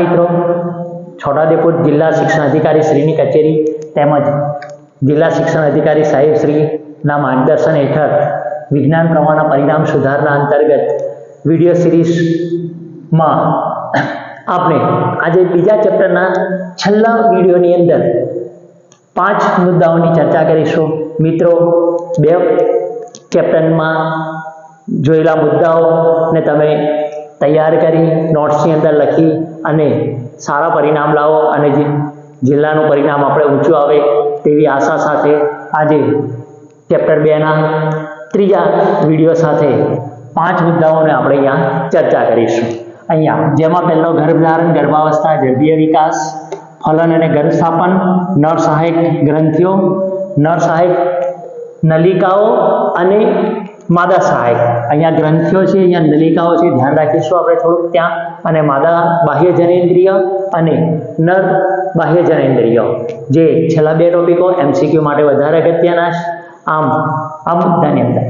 મિત્રો. છોટાઉદેપુર જિલ્લા શિક્ષણ અધિકારી શ્રીની કચેરી તેમજ જિલ્લા શિક્ષણ અધિકારી સાહેબ શ્રીના માર્ગદર્શન હેઠળ વિજ્ઞાન પ્રવાહના પરિણામ સુધારના અંતર્ગત વીડિયો સિરીઝમાં આપણે આજે બીજા ચેપ્ટરના છેલ્લા વિડીયોની અંદર પાંચ મુદ્દાઓની ચર્ચા કરીશું. મિત્રો, બે ચેપ્ટરમાં જોયેલા મુદ્દાઓને તમે તૈયાર કરી નોટ્સની અંદર લખી અને સારા પરિણામ લાવો અને જિલ્લાનું પરિણામ આપણે ઊંચું આવે તેવી આશા સાથે આજે ચેપ્ટર બેના ત્રીજા વીડિયો સાથે પાંચ મુદ્દાઓને આપણે અહીંયા ચર્ચા કરીશું. અહીંયા જેમાં પહેલો, ગર્ભધારણ, ગર્ભાવસ્થા ગર્ભીય વિકાસ, ફલન અને ગર્ભસ્થાપન નર સહાયક ગ્રંથિઓ નર સહાયક નલિકાઓ અને માદા સહાયક. અહીંયા ગ્રંથિઓ છે, અહીંયા નલિકાઓ છે, ધ્યાન રાખીશું આપણે થોડુંક ત્યાં. અને માદા બાહ્ય જનેન્દ્રિય અને નર બાહ્ય જનેન્દ્રિય જે છેલ્લા બે ટોપિકો એમસીક્યુ માટે વધારે અગત્યના આમ આ મુદ્દાની અંદર.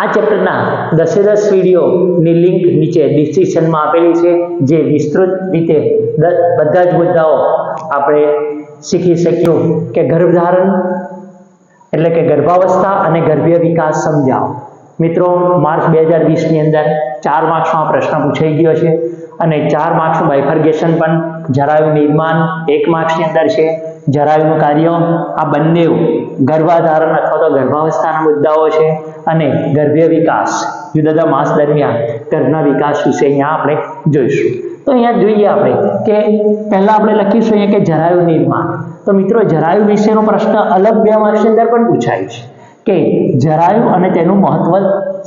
આ ચેપ્ટરના દસે દસ વિડીયોની લિંક નીચે ડિસ્ક્રિપ્શનમાં આપેલી છે, જે વિસ્તૃત રીતે બધા જ મુદ્દાઓ આપણે શીખી શક્યું કે ગર્ભધારણ એટલે કે ગર્ભાવસ્થા અને ગર્ભીય વિકાસ સમજાવો. મિત્રો, માર્ચ બે હજાર વીસની અંદર ચાર માર્ક્સમાં પ્રશ્ન પૂછાઈ ગયો છે અને ચાર માર્ક્સનું બાયફર્ગેશન પણ જરાયું નિર્માણ એક માર્ક્સની અંદર છે. જરાયુનું કાર્ય આ બંને ગર્ભાધારણ અથવા તો ગર્ભાવસ્થાના મુદ્દાઓ છે અને ગર્ભીય વિકાસ જુદા જુદા માસ દરમિયાન ગર્ભના વિકાસ વિશે અહીંયા આપણે જોઈશું. તો અહીંયા જોઈએ આપણે કે પહેલા આપણે લખીશું અહીંયા કે જરાયુ નિર્માણ. તો મિત્રો, જરાયુ વિશેનો પ્રશ્ન અલગ બે માર્ક્સની અંદર પણ પૂછાય છે. કે જરાયુ અને તેનું મહત્વ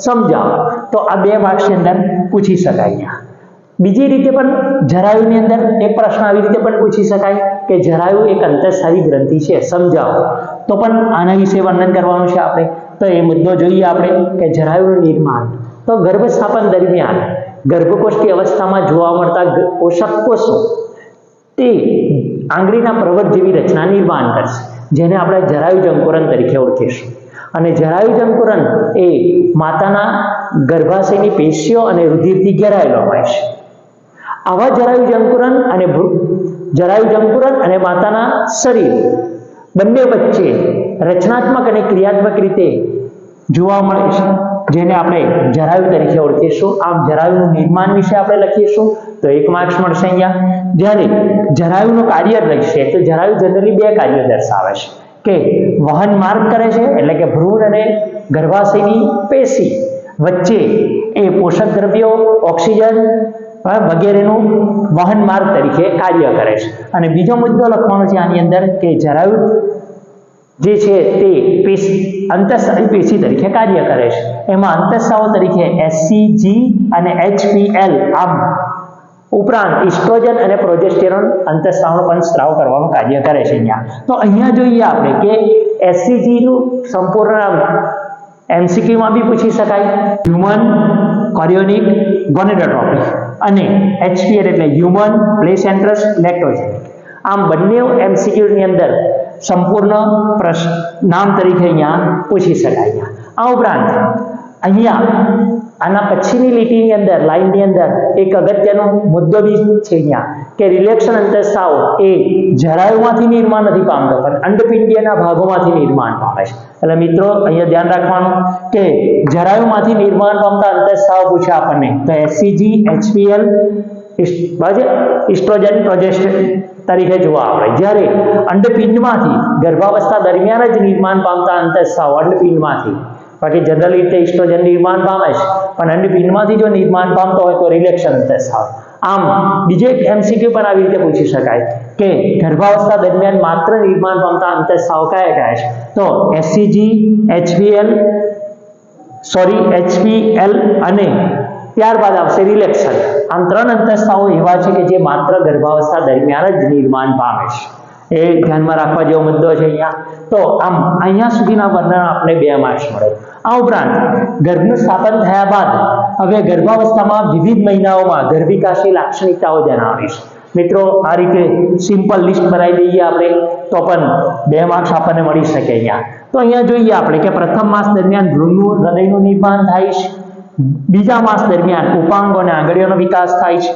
સમજાવો. તો આ બે માર્ક્સની અંદર પૂછી શકાય બીજી રીતે પણ જરાયુની અંદર એક પ્રશ્ન આવી રીતે પણ પૂછી શકાય કે જરાયુ એક અંતરસારી ગ્રંથિ છે, સમજાવો. તો પણ આના વિશે વર્ણન કરવાનું છે આપણે. તો એ મુદ્દો જોઈએ આપણે કે જરાયુનું નિર્માણ. તો ગર્ભસ્થાપન દરમિયાન ગર્ભકોષ્ઠી અવસ્થામાં જોવા મળતા પોષક કોષો તે આંગળીના પ્રવર જેવી રચના નિર્માણ કરશે, જેને આપણે જરાયુ જંકુરન તરીકે ઓળખીશું. અને જરાયુ જંકુરન એ માતાના ગર્ભાશયની પેશીઓ અને રુધિરથી ઘેરાયેલો હોય છે. આવા જરાયુ જંકુરન અને જરાયુ જંકુરન અને માતાના શરીર બંને વચ્ચે રચનાત્મક અને ક્રિયાત્મક રીતે જોવા મળે છે. જેને આપણે જરાયુ તરીકે ઓળખીશું. આમ જરાયુનું નિર્માણ વિશે આપણે લખીશું. તો એક માર્ક્સ મળશે અહીંયા. જ્યારે જરાયુનું કાર્ય લખશે, તો જરાયુ જનરલી બે કાર્યો દર્શાવે છે. કે વહન માર્ગ કરે છે, એટલે કે ભ્રૂણ અને ગર્ભાશયની પેશી વચ્ચે એ પોષક દ્રવ્યો, ઓક્સિજન વગેરેનું વહન માર્ગ તરીકે કાર્ય કરે છે. અને બીજો મુદ્દો લખવાનો છે આની અંદર કે જરાયુ જે છે તે પેશી અંતઃસ્રાવી પેશી તરીકે કાર્ય કરે છે. એમાં અંતઃસ્રાવો તરીકે એસસીજી અને એચપીએલ આમ ઉપરાંત ઇસ્ટ્રોજન અને પ્રોજેસ્ટેરોન અંતઃસ્રાવનો પણ સ્ત્રાવ કરવાનું કાર્ય કરે છે અહીંયા. તો અહીંયા જોઈએ આપણે કે એસસીજીનું સંપૂર્ણ નામ એમસીક્યુમાં બી પૂછી શકાય. હ્યુમન કોરિયોનિક ગોનેડોટ્રોપી અને એચપીએલ એટલે હ્યુમન પ્લેસેન્ટ્રસ લેક્ટોજન આમ બંને એમસીક્યુની અંદર સંપૂર્ણ પ્રશ્ન નામ તરીકે અહીંયા પૂછી શકાય. આ ઉપરાંત અહીંયા આના પછીની લીટીની અંદર લાઈનની અંદર એક અગત્યનો મુદ્દો બી છે અહીંયા કે રિલેક્શન અંતઃસ્રાવ એ જરાયુમાંથી નિર્માણ નથી પામતો, પણ અંડપિંડીયના ભાગોમાંથી નિર્માણ પામે છે. એટલે મિત્રો, અહીંયા ધ્યાન રાખવાનું કે જરાયુમાંથી નિર્માણ પામતા અંતઃસ્રાવ પૂછે આપણને. તો એસસીજી એચપીએલ ઇસ્ટ્રોજન પ્રોજેસ્ટ તરીકે જોવા આવે જ્યારે અંડપિંડમાંથી ગર્ભાવસ્થા દરમિયાન જ નિર્માણ પામતા અંતઃસ્રાવ અંડપિંડમાંથી. બાકી જનરલ રીતે ઇસ્ટ્રોજન નિર્માણ પામે છે. પણ અંડપિંડમાંથી જો નિર્માણ પામતો હોય તો રિલેક્શન અંતઃસ્રાવ આમ, બીજો એક એમસીક્યુ પણ આવી રીતે પૂછી શકાય કે ગર્ભાવસ્થા દરમિયાન માત્ર નિર્માણ પામતા અંતઃસ્રાવ કયા કયા છે. તો એસસીજી એચબીએલ સોરી એચપીએલ અને ત્યારબાદ આવશે રિલેક્શન આમ ત્રણ અંતઃસ્રાવો એવા છે કે જે માત્ર ગર્ભાવસ્થા દરમિયાન જ નિર્માણ પામે છે. એ ધ્યાનમાં રાખવા જેવો મુદ્દો છે અહીંયા. તો આમ અહીંયા સુધીના વર્ણન આપણે બે માર્ક્સ મળે. આ ઉપરાંત, ગર્ભનું સ્થાપન થયા બાદ, હવે ગર્ભાવસ્થામાં વિવિધ મહિનાઓમાં ગર્ભિકાશી લાક્ષણિકતાઓ જણાવીશ મિત્રો, આ રીતે સિમ્પલ લિસ્ટ બનાવી દઈએ આપણે, તો પણ બે માર્ક્સ આપણને મળી શકે અહીંયા. તો અહીંયા જોઈએ આપણે કે પ્રથમ માસ દરમિયાન ભ્રૂણનું હૃદયનું નિર્માણ થાય છે. બીજા માસ દરમિયાન ઉપાંગો અને આંગળીઓનો વિકાસ થાય છે.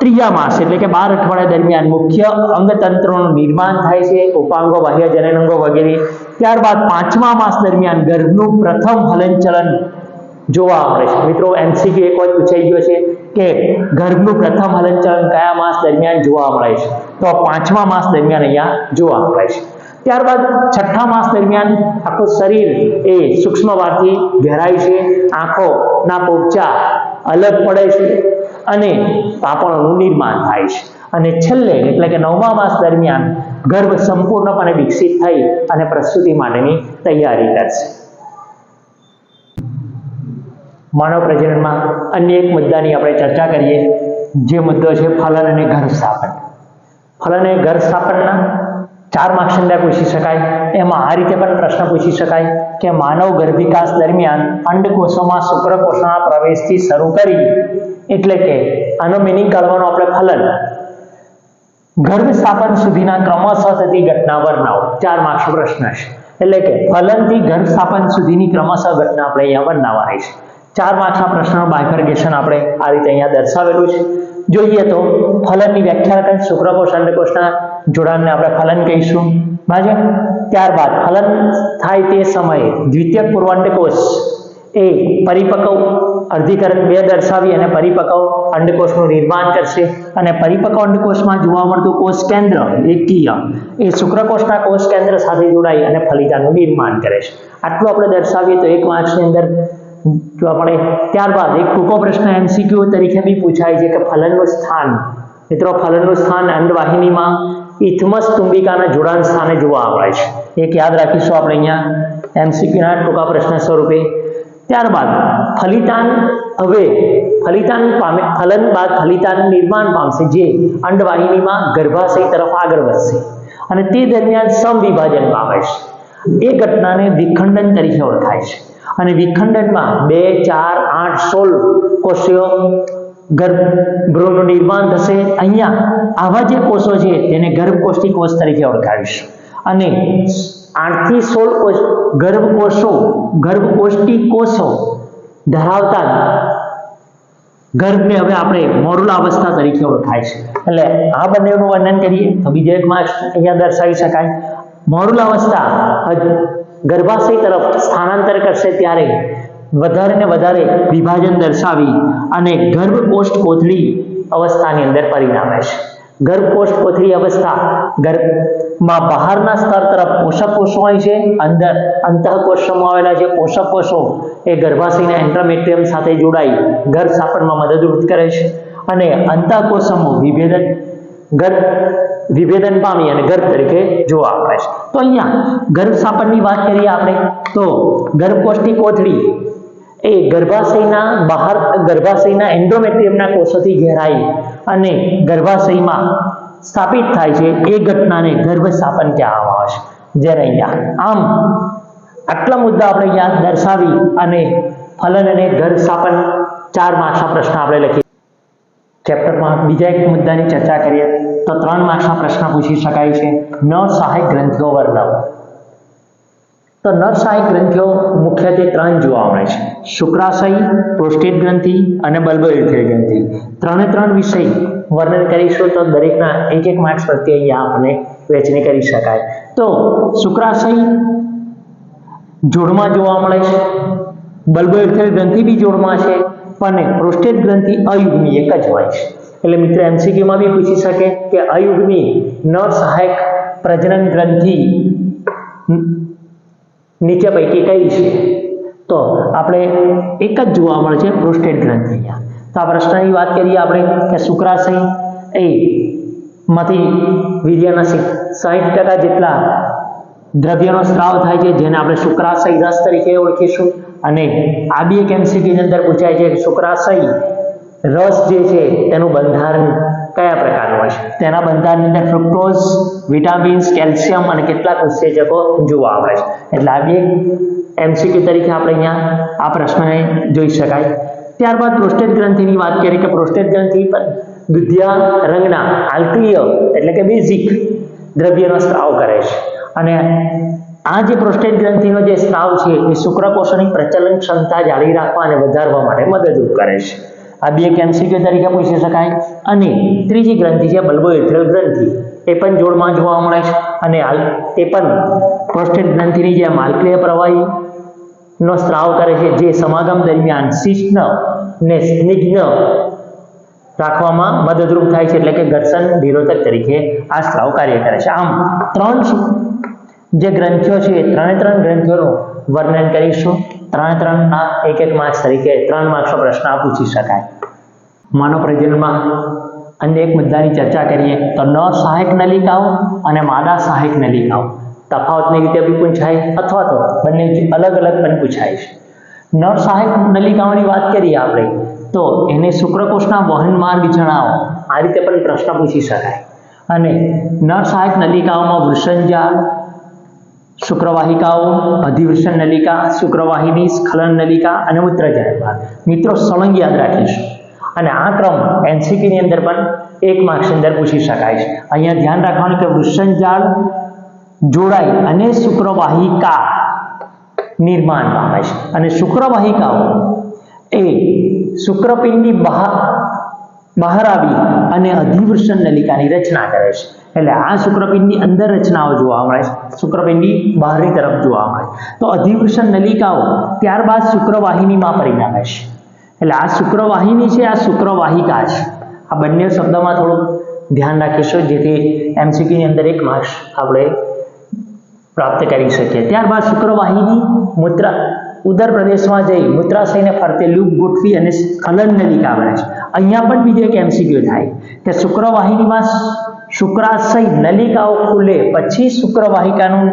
ત્રીજા માસ એટલે કે બાર અઠવાડિયા દરમિયાન મુખ્ય અંગતંત્રોનું નિર્માણ થાય છે, ઉપાંગો, બાહ્ય જનનાંગો વગેરે. ત્યારબાદ પાંચમા માસ દરમિયાન ગર્ભનું પ્રથમ હલનચલન જોવા મળે છે. મિત્રો એમસીક્યુ એક વાર પૂછાઈ ગયો છે કે ગર્ભનું પ્રથમ હલનચલન કયા માસ દરમિયાન જોવા મળે છે? તો પાંચમા માસ દરમિયાન અહીંયા જોવા મળે છે. ત્યારબાદ છઠ્ઠા માસ દરમિયાન આખું શરીર એ સૂક્ષ્મ વારથી ઘેરાય છે. આંખોના પોપચા અલગ પડે છે. અને પાપણોનું નિર્માણ થાય છે. અને છેલ્લે, એટલે કે નવમા માસ દરમિયાન ગર્ભ સંપૂર્ણપણે વિકસિત થઈ અને પ્રસૂતિ માટેની તૈયારી કરશે. માનવ પ્રજનનમાં અન્ય એક મુદ્દાની આપણે ચર્ચા કરીએ, જે મુદ્દો છે ફલન અને ગર્ભ સ્થાપન ફલન અને ગર્ભ સ્થાપનના ચાર માર્ક્સ પૂછી શકાય. એમાં આ રીતે પણ પ્રશ્ન પૂછી શકાય કે માનવ ગર્ભ વિકાસ દરમિયાન અંડકોષોમાં શુક્રકોષોના પ્રવેશથી શરૂ કરી એટલે કે, આનો મિનિંગ કાઢવાનો આપણે ફલન. ગર્ભ સ્થાપન સુધીના ક્રમશઃ થતી ઘટના વર્ણવો ચાર માર્ક્સ પ્રશ્ન છે. એટલે કે, ફલનથી ગર્ભ સ્થાપન સુધીની ક્રમશઃ ઘટના આપણે અહીંયા વર્ણવવાની છે. ચાર માર્ક્સના પ્રશ્નનું બાયફર્ગેશન આપણે આ રીતે અહીંયા દર્શાવેલું છે. જોઈએ તો, ફલનની વ્યાખ્યા કરી, શુક્રકોષ, અંડકોષના જોડાણને આપણે ફલન કહીશું. બરાબર ત્યારબાદ, ફલન થાય તે સમયે દ્વિતીય પૂર્વાંડકોષ એ પરિપક્વ અર્ધીકરણ બે દર્શાવી અને પરિપક્વ અંડકોષનું નિર્માણ કરશે. અને પરિપક્વ અંડકોષમાં જોવા મળતું કોષ કેન્દ્ર એકીય એ શુક્રકોષના કોષ કેન્દ્ર સાથે જોડાઈ અને ફલિતાનું નિર્માણ કરે છે. આટલું આપણે દર્શાવીએ તો એક માર્ક્સની અંદર જો આપણે ત્યારબાદ એક ટૂંકો પ્રશ્ન એમસીક્યુ તરીકે બી પૂછાય છે કે ફલનનું સ્થાન. મિત્રો, ફલનનું સ્થાન અંડવાહિનીમાં ઇથમસ તુંબિકાના જોડાણ સ્થાને જોવા મળે છે. એક યાદ રાખીશું આપણે અહીંયા. એમસીક્યુના ટૂંકા પ્રશ્ન સ્વરૂપે ત્યારબાદ ફલિતાન, હવે ફલિતાન પામે, ફલન બાદ ફલિતાન નિર્માણ પામશે, જે અંડવાહિનીમાં ગર્ભાશય તરફ આગળ વધશે. અને તે દરમિયાન સમવિભાજન પામે છે એ ઘટનાને વિખંડન તરીકે ઓળખાય છે. અને વિખંડનમાં બે, ચાર, આઠ, સોળ કોષીય ગર્ભ ગૃહનું નિર્માણ થશે. અહીંયા આવા જે કોષો છે, તેને ગર્ભકોષ્ઠી કોષ તરીકે ઓળખાવીશ અને આઠથી સોળ કોષ ગર્ભકોષો ગર્ભકોષ્ટી કોષો ધરાવતા ગર્ભને હવે આપણે મોરુલા અવસ્થા તરીકે ઓળખાય છે. એટલે આ બંનેનું વર્ણન કરીએ તો બીજો એક માસ અહીંયા દર્શાવી શકાય. મોરુલા અવસ્થા ગર્ભાશય તરફ સ્થાનાંતર કરશે ત્યારે વધારે ને વધારે વિભાજન દર્શાવી અને ગર્ભકોષ્ઠ કોથળી અવસ્થાની અંદર પરિણામે છે. ગર્ભકોષ્ઠ કોથળી અવસ્થા. ગર્ભમાં બહારના સ્તર તરફ પોષક કોષો હોય છે. અંદર અંતઃકોષોમાં આવેલા જે પોષક કોષો એ ગર્ભાશયના એન્ટ્રામેટ્રિયમ સાથે જોડાઈ ગર્ભ સાપણમાં મદદરૂપ કરે છે. અને અંતઃકોષમો વિભેદન ગર્ભ વિભેદન પામી અને ગર્ભ તરીકે જોવા મળે છે. તો અહીંયા ગર્ભ સાપણની વાત કરીએ આપણે, તો ગર્ભકોષ્ઠી કોથળી એ ગર્ભાશયના બહાર, ગર્ભાશયના એન્ડ્રોમેટ્રિયમના કોષોથી ઘેરાઈ અને ગર્ભાશયમાં સ્થાપિત થાય છે. એ ઘટનાને ગર્ભસ્થાપન કહેવામાં આવે જ્યારે અહીંયા આમ આટલા મુદ્દા આપણે અહીંયા દર્શાવી અને ફલન અને ગર્ભ સ્થાપન ચાર માર્ક્સના પ્રશ્ન આપણે લખીએ ચેપ્ટરમાં બીજા એક મુદ્દાની ચર્ચા કરીએ તો ત્રણ માર્ક્સના પ્રશ્ન પૂછી શકાય છે. ન સહાયક ગ્રંથિઓ વર્ણવ. તો નર ગ્રંથિઓ મુખ્યત્વે ત્રણ જોવા મળે છે. શુક્રાશય પ્રોસ્ટેટ ગ્રંથિ અને બલ્બયુથિય ગ્રંથિ. ત્રણે ત્રણ વિષય વર્ણન કરીશું તો દરેકના એક એક માર્ક્સ પ્રત્યે અહીંયા આપણે વહેંચણી કરી શકાય. તો શુક્રાશય જોડમાં જોવા મળે છે. બલ્બયુથિય ગ્રંથિ બી જોડમાં છે. પણ પ્રોસ્ટેટ ગ્રંથિ અયુગ્મી એક જ હોય છે. એટલે મિત્ર એમસીક્યુમાં બી પૂછી શકે કે અયુગ્મી નર સહાયક પ્રજનન ગ્રંથિ નીચે પૈકી કઈ છે? તો આપણે એક જ જોવા મળે છે પ્રોસ્ટેટ ગ્રંથિ તો આ પ્રશ્નની વાત કરીએ આપણે કે શુક્રાશય એ માંથી વીર્યના સાહીઠ ટકા જેટલા દ્રવ્યનો સ્ત્રાવ થાય છે, જેને આપણે શુક્રાશય રસ તરીકે ઓળખીશું. અને આ બી એક એમસીક્યુની અંદર પૂછાય છે કે શુક્રાશય રસ જે છે તેનું બંધારણ કયા પ્રકારનું હોય છે? તેના બંધારણની અંદર ફ્રુક્ટોઝ વિટામિન્સ કેલ્શિયમ અને કેટલાક ઉત્સેચકો જોવા મળે છે. એટલે આ બે એમસીક્યુ તરીકે આપણે અહીંયા આ પ્રશ્નને જોઈ શકાય. ત્યારબાદ પ્રોસ્ટેટ ગ્રંથિની વાત કરીએ કે પ્રોસ્ટેટ ગ્રંથિ પર દુધિયા રંગના આલ્કલીય એટલે કે બેઝિક દ્રવ્યનો સ્ત્રાવ કરે છે. અને આ જે પ્રોસ્ટેટ ગ્રંથિનો જે સ્ત્રાવ છે, એ શુક્રકોષોની પ્રચલન ક્ષમતા જાળવી રાખવા અને વધારવા માટે મદદરૂપ કરે છે. આ બે એક એમસીક્યુ તરીકે પૂછી શકાય? અને ત્રીજી ગ્રંથિ છે બલ્બોઇથ્રલ ગ્રંથિ. એ પણ જોડમાં જોવા મળે છે. અને હાલ તે પણ પ્રોસ્ટેટ ગ્રંથિની જેમ હાલક્રિય પ્રવાહી નો સ્ત્રાવ કરે છે. જે સમાગમ દરમિયાન શિષ્ણ ને સ્નિગ્ધ રાખવામાં મદદરૂપ થાય છે. એટલે કે ઘર્ષણ નિરોધક તરીકે આ સ્ત્રાવ કાર્ય કરે છે. આમ ત્રણ જે ગ્રંથિઓ છે, એ ત્રણે ત્રણ ગ્રંથિઓનું વર્ણન કરીશું. ત્રણે ત્રણના એક એક માર્ક્સ તરીકે ત્રણ માર્ક્સનો પ્રશ્ન પૂછી શકાય. માનવ પ્રજનનમાં અન્ય એક મુદ્દાની ચર્ચા કરીએ તો ન સહાયક નલિકાઓ અને માદા સહાયક નલિકાઓ. તફાવતની રીતે બી પૂછાય અથવા તો બંને અલગ અલગ પણ પૂછાય છે. નર સહાયક નલિકાઓની વાત કરીએ આપણે તો એને શુક્રકોષના વહન માર્ગ જણાવો. આ રીતે પણ પ્રશ્ન પૂછી શકાય. અને નર સહાયક નલિકાઓમાં વૃષણજાળ શુક્રવાહિકાઓ, અધિવૃષણ નલિકા, શુક્રવાહિની સ્ખલન નલિકા અને ભાગ મિત્રો સળંગ યાદ રાખીશું. અને આ ક્રમ એનસીપીની અંદર પણ એક માર્ક્સ અંદર પૂછી શકાય છે. અહીંયા ધ્યાન રાખવાનું કે વૃષણજાળ, જોડાઈ અને શુક્રવાહિકા નિર્માણ પામે છે. અને શુક્રવાહિકાઓ એ શુક્રપિંડની બહાર બહાર આવી અને અધિવૃષણ નલિકાની રચના કરે છે. એટલે આ શુક્રપિંડની અંદર રચનાઓ જોવા મળે છે. શુક્રપિંડની બહારની તરફ જોવા મળે તો અધિવૃષણ નલિકાઓ ત્યારબાદ શુક્રવાહિનીમાં પરિણમે છે. એટલે આ શુક્રવાહિની છે, આ શુક્રવાહિકા છે. આ બંને શબ્દમાં થોડું ધ્યાન રાખીશું, જેથી એમસીક્યુની અંદર એક માર્ક્સ આપણે પ્રાપ્ત કરી શકીએ. ત્યારબાદ શુક્રવાહિની મૂત્ર ઉદર પ્રદેશમાં જઈ મૂત્રાશયને ફરતે લૂપ ગોઠવી અને સ્ખલન નલિકા બને છે. અહીંયા પણ બીજો એક એમસીક્યુ થાય કે શુક્રવાહિનીમાં શુક્રાશય નલિકાઓ ખુલે પછી શુક્રવાહિકાનું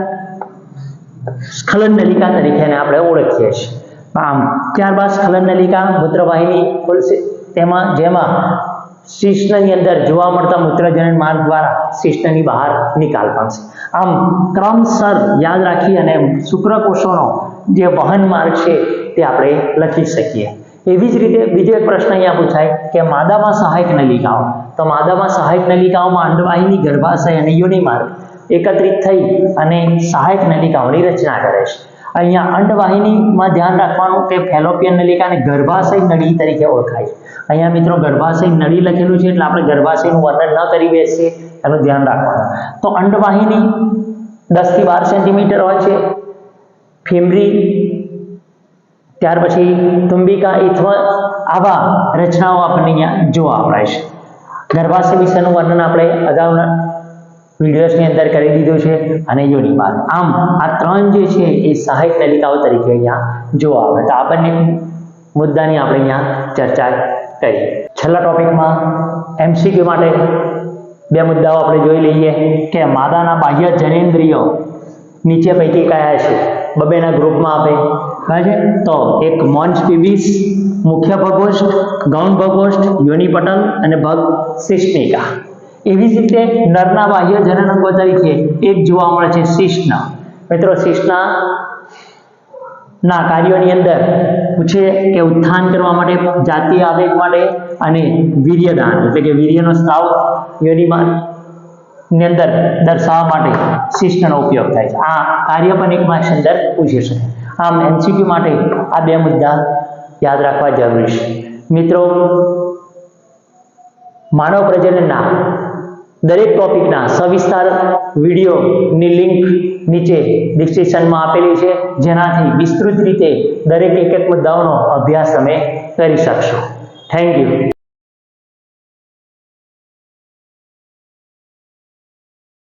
સ્ખલન નલિકા તરીકે એને આપણે ઓળખીએ છીએ. આમ ત્યારબાદ સ્ખલન નલિકા મૂત્રવાહિની ખુલશે. તેમાં જેમાં શિષ્ણની અંદર જોવા મળતા મૂત્રજનન માર્ગ દ્વારા શિષ્ણની બહાર નિકાલ પામશે. આમ ક્રમસર યાદ રાખી અને શુક્રકોષોનો જે વહન માર્ગ છે તે આપણે લખી શકીએ. એવી જ રીતે બીજો એક પ્રશ્ન અહીંયા પૂછાય કે માદામાં સહાયક નલિકાઓ. તો માદામાં સહાયક નલિકાઓમાં અંડવાહિની ગર્ભાશય અને યોનિ માર્ગ એકત્રિત થઈ અને સહાયક નલિકાઓની રચના કરે છે. અહીંયા અંડવાહિનીમાં ધ્યાન રાખવાનું કે ફેલોપિયન નલિકા અને ગર્ભાશય નળી તરીકે ઓળખાય અહીંયા મિત્રો ગર્ભાશય નળી લખેલું છે એટલે આપણે ગર્ભાશયનું વર્ણન ન કરી બેસીએ, એનું ધ્યાન રાખવાનું. તો અંડવાહિની દસથી બાર સેન્ટીમીટર હોય છે ફીમરી ત્યાર પછી તુંબિકા ઇથવા આવા રચનાઓ આપણને અહીંયા જોવા મળે છે. ગર્ભાશય વિશેનું વર્ણન આપણે અગાઉના વિડીયોઝની અંદર કરી દીધું છે અને યોનિપાદ આમ આ ત્રણ જે છે એ સહાયક નલિકાઓ તરીકે અહીંયા જોવા આવે તો આ બંને મુદ્દાની આપણે અહીંયા ચર્ચા કરી. છેલ્લા ટોપિકમાં એમસીક્યુ માટે બે મુદ્દાઓ આપણે જોઈ લઈએ કે માદાના બાહ્ય જનેન્દ્રિયો નીચે પૈકી કયા છે? બબેના ગ્રુપમાં આપે. કયા છે? તો એક મોન્સ પીવીસ મુખ્ય ભગોષ્ઠ ગૌણ ભગોષ્ઠ યોનિપટલ અને ભગ શિષ્ટિકા. એવી જ રીતે નરના બાહ્ય જનનંગો તરીકે એક જોવા મળે છે શિષ્ણ. મિત્રો શિષ્ણા ના કાર્યોની અંદર પૂછે કે ઉત્થાન કરવા માટે જાતીય આવેગ માટે અને વીર્યદાન, એટલે કે વીર્યનો સ્ત્રાવ યોનિમાં ની અંદર દર્શાવવા માટે શિષ્ટનો ઉપયોગ થાય છે. આ કાર્ય પણ એક માર્ક્સ અંદર પૂછી શકે. આમ એમસીક્યુ માટે આ બે મુદ્દા યાદ રાખવા જરૂરી છે. મિત્રો, માનવ પ્રજનનના દરેક ટોપિકના સવિસ્તાર વિડીયોની લિંક નીચે ડિસ્ક્રિપ્શનમાં આપેલી છે. જેનાથી વિસ્તૃત રીતે દરેક એક એક મુદ્દાઓનો અભ્યાસ તમે કરી શકશો. Thank you